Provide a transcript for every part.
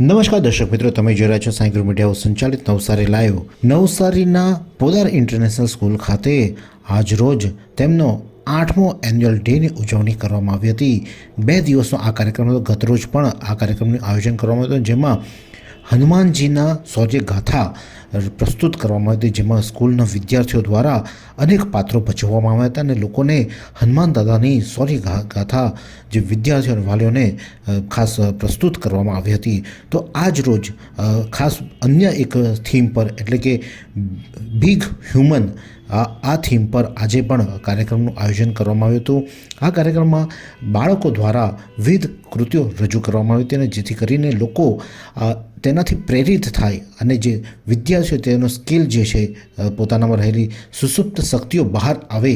નમસ્કાર દર્શક મિત્રો તમે જોઈ રહ્યા છો સાયગ્રુ મીડિયા સંચાલિત નવસારી લાઈવ નવસારીના પોદાર ઇન્ટરનેશનલ સ્કૂલ ખાતે આજરોજ તેમનો આઠમો એન્યુઅલ ડેની ઉજવણી કરવામાં આવી હતી બે દિવસનો આ કાર્યક્રમ હતો ગતરોજ પણ આ કાર્યક્રમનું આયોજન કરવામાં આવ્યું હતું જેમાં હનુમાનજીના શૌર્ય ગાથા પ્રસ્તુત કરવામાં આવી હતી જેમાં સ્કૂલના વિદ્યાર્થીઓ દ્વારા અનેક પાત્રો ભજવવામાં આવ્યા હતા અને લોકોને હનુમાન દાદાની શૌર્ય ગાથા જે વિદ્યાર્થીઓ અને વાલીઓને ખાસ પ્રસ્તુત કરવામાં આવી હતી તો આજ રોજ ખાસ અન્ય એક થીમ પર એટલે કે બિગ હ્યુમન આ થીમ પર આજે પણ કાર્યક્રમનું આયોજન કરવામાં આવ્યું હતું આ કાર્યક્રમમાં બાળકો દ્વારા વિવિધ કૃતિઓ રજૂ કરવામાં આવી હતી અને જેથી કરીને લોકો તેનાથી પ્રેરિત થાય અને જે વિદ્યા છે તેનો સ્કિલ જે છે પોતાનામાં રહેલી સુસુપ્ત શક્તિઓ બહાર આવે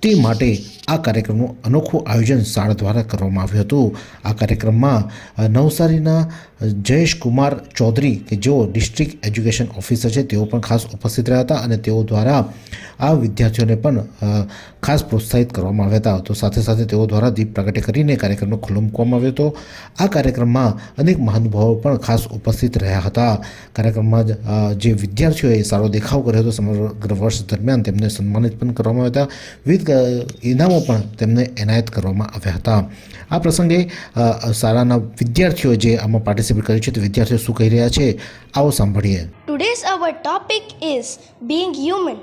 તે માટે આ કાર્યક્રમનું અનોખું આયોજન શાળા દ્વારા કરવામાં આવ્યું હતું આ કાર્યક્રમમાં નવસારીના જયેશ કુમાર ચૌધરી કે જેઓ ડિસ્ટ્રિક્ટ એજ્યુકેશન ઓફિસર છે તેઓ પણ ખાસ ઉપસ્થિત રહ્યા હતા અને તેઓ દ્વારા આ વિદ્યાર્થીઓને પણ ખાસ પ્રોત્સાહિત કરવામાં આવ્યા હતા તો સાથે સાથે તેઓ દ્વારા દીપ પ્રગટે કરીને કાર્યક્રમનો ખુલ્લો મૂકવામાં આવ્યો હતો આ કાર્યક્રમમાં અનેક મહાનુભાવો પણ ખાસ ઉપસ્થિત રહ્યા હતા કાર્યક્રમમાં જે વિદ્યાર્થીઓએ સારો દેખાવ કર્યો હતો સમગ્ર વર્ષ દરમિયાન તેમને સન્માનિત પણ કરવામાં આવ્યા હતા વિવિધ ઇનામો પણ તેમને એનાયત કરવામાં આવ્યા હતા આ પ્રસંગે શાળાના વિદ્યાર્થીઓ જે આમાં પાર્ટિસિપેટ કર્યું છે તે વિદ્યાર્થીઓ શું કહી રહ્યા છે આવો સાંભળીએ today's our topic is being human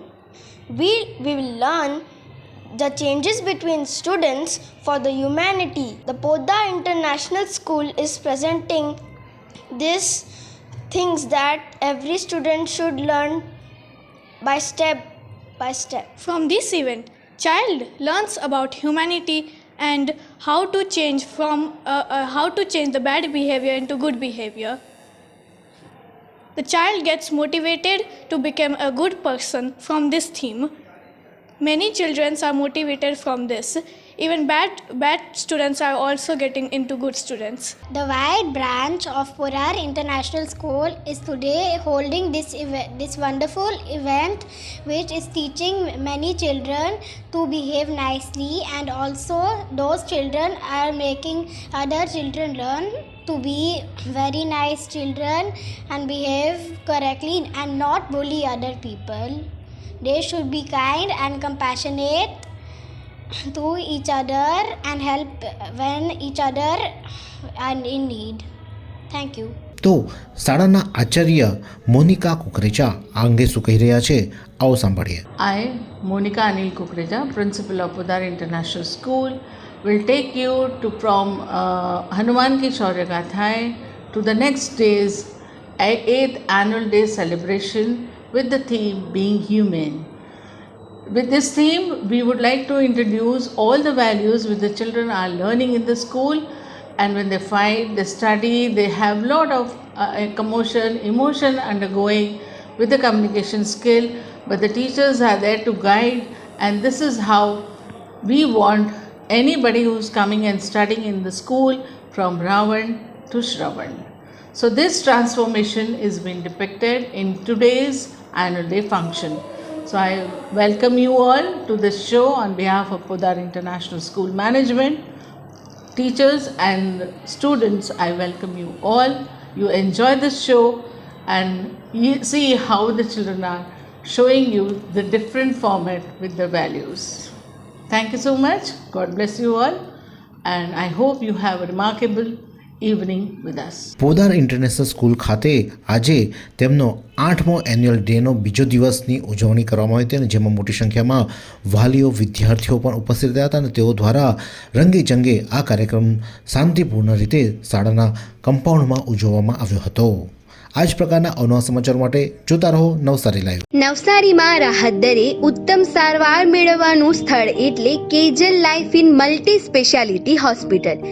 we we will learn the changes between students for the humanity. The Podda International School is presenting these things that every student should learn by step by step. From this event, child learns about humanity and how to change from uh, uh, how to change the bad behavior into good behavior the child gets motivated to become a good person from this theme many children are motivated from this even bad, bad students are also getting into good students. The wide branch of Purar International School is today holding this, this wonderful event which is teaching many children to behave nicely and also those children are making other children learn to be very nice children and behave correctly and not bully other people. They should be kind and compassionate to each other and help when each other and in need thank you તો શાળાના આચાર્ય Monica કુકરેજા આ અંગે શું કહી રહ્યા છે આવો સાંભળીએ I Monica Anil Kukreja principal of Udar international school will take you to from uh, Hanuman ki Shaurya Gathai to the next day's 8th annual day celebration with the theme being human. With this theme, we would like to introduce all the values which the children are learning in the school and when they fight, they study, they have lot of uh, commotion, emotion undergoing with the communication skill, but the teachers are there to guide and this is how we want anybody who's coming and studying in the school from Ravan to Shravan. So this transformation is being depicted in today's annual day function. So I welcome you all to this show on behalf of Podar International School Management. Teachers and students, I welcome you all. You enjoy this show and you see how the children are showing you the different format with the values. Thank you so much. God bless you all. And I hope you have a remarkable evening Vidas Podar international school ખાતે આજે તેમનો આઠમો annual ડેનો બીજો દિવસની ઉજવણી કરવામાં આવી હતી અને જેમાં મોટી સંખ્યામાં વાલીઓ વિદ્યાર્થીઓ પણ ઉપસ્થિત રહ્યા હતા અને તેઓ દ્વારા રંગે ચંગે આ કાર્યક્રમ શાંતિપૂર્ણ રીતે શાળાના કમ્પાઉન્ડમાં ઉજવવામાં આવ્યો હતો આ જ પ્રકારના અનવા સમાચાર માટે જોતા રહો નવસારી લાઈવ નવસારીમાં રાહત દરે ઉત્તમ સારવાર મેળવવાનું સ્થળ એટલે Kejal life in multi speciality hospital